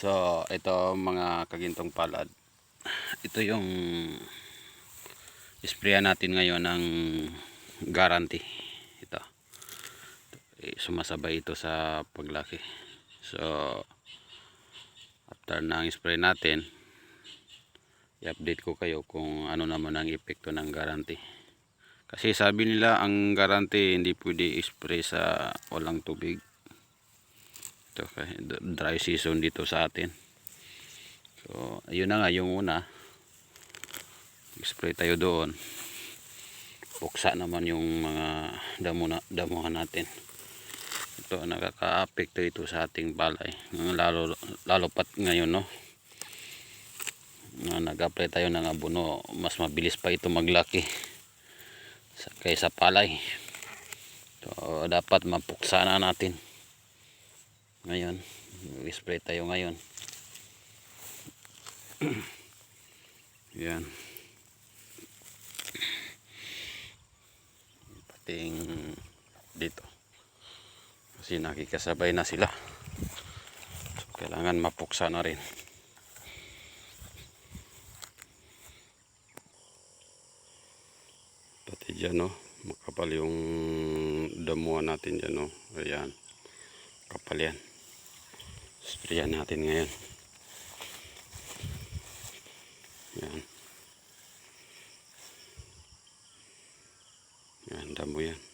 So, ito mga kagintong palad. Ito yung sprayan natin ngayon ng guarantee. Ito. Eh, Sumasabay ito sa paglaki. So, after ng spray natin, i-update ko kayo kung ano naman ang epekto ng guarantee. Kasi sabi nila ang guarantee hindi pwede spray sa walang tubig. Ito kay dry season dito sa atin. So, ayun na nga yung una. Spray tayo doon. Buksa naman yung mga damo na, damuhan natin. Ito nakaka-apekto ito sa ating palay. Lalo lalo pat ngayon no. Na nag-apply tayo ng abono, mas mabilis pa ito maglaki sa kaysa palay. So, dapat mapuksa na natin. Ngayon, spray tayo ngayon. Yan. Pating dito. Kasi nakikasabay na sila. So, kailangan mapuksa na rin. Pati dyan, no? Makapal yung damuhan natin dyan, no? Ayan. Kapal yan sprayan natin ngayon. Yan. Yan damo yan.